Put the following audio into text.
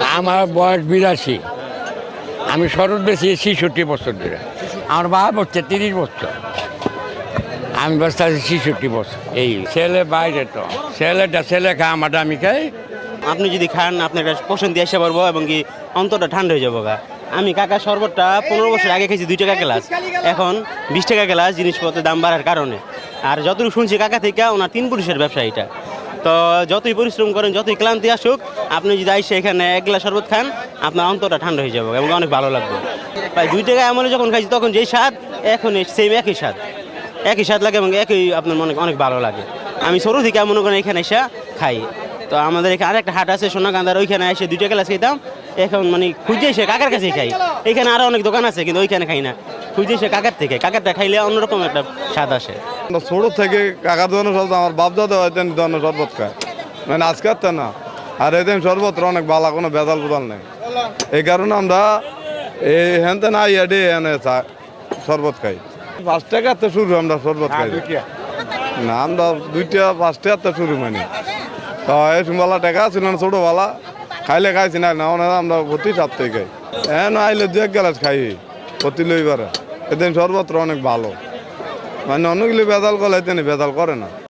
আমার বয়স বিরাশি। আমি শরৎ বেশি ছেষট্টি বছর ধরে। আমার বাবা হচ্ছে তিরিশ বছর। আমি বসতে আছি ছেষট্টি বছর। এই ছেলে বাইরে তো। ছেলেটা ছেলে খা আমারটা আমি খাই। আপনি যদি খান, আপনার পোষণ দিয়ে আসতে পারব এবং কি অন্তরটা ঠান্ডা হয়ে যাব গা। আমি কাকা শরবতটা পনেরো বছর আগে খেয়েছি, দুই টাকা গ্লাস। এখন বিশ টাকা গ্লাস জিনিসপত্রের দাম বাড়ার কারণে। আর যতটুকু শুনছি কাকা থেকে, ওনার তিন পুরুষের ব্যবসা এটা। তো যতই পরিশ্রম করেন, যতই ক্লান্তি আসুক, আপনি যদি আইসে এখানে এক গ্লাস শরবত খান, আপনার অন্তরটা ঠান্ডা হয়ে যাবে এবং অনেক ভালো লাগবে। প্রায় দুই টাকা এমন যখন খাইছি, তখন যেই স্বাদ এখন সেম একই স্বাদ। একই স্বাদ লাগে এবং একই আপনার মনে অনেক ভালো লাগে। আমি সরু থেকে মনে করেন এখানে এসে খাই। তো আমাদের এখানে আরেকটা হাট আছে সোনাকান্দার ওইখানে এসে দুইটা গ্লাস খেতাম এখন মানে খুঁজে এসে কাকার কাছেই খাই। এখানে আরও অনেক দোকান আছে কিন্তু ওইখানে খাই না। খুঁজে এসে কাকার থেকে কাকারটা খাইলে অন্যরকম একটা স্বাদ আসে। ছোট থেকে কাকার দোকানে শরবত আমার বাপ দাদা হয়তেন শরবত খায়। মানে আজকের তো না। আর এদিন শরবত অনেক ভালো কোনো বেজাল বুদাল নেই। এই কারণে আমরা এই হেনতে না ইয়াডে এনে শরবত খাই। পাঁচ টাকার তো শুরু আমরা শরবত খাই। না আমরা দুইটা পাঁচ টাকার তো শুরু মানে। সুমবালা টেকা ছিল না ছোটোবেলা? খাইলে খাইছি না না আমরা প্রতি সাত থেকে। হ্যাঁ না আইলে দু এক গ্লাস খাই প্রতি লইবার। এদিন শরবত অনেক ভালো। মানে অনেকগুলি বেদাল করলে এদিন বেদাল করে না।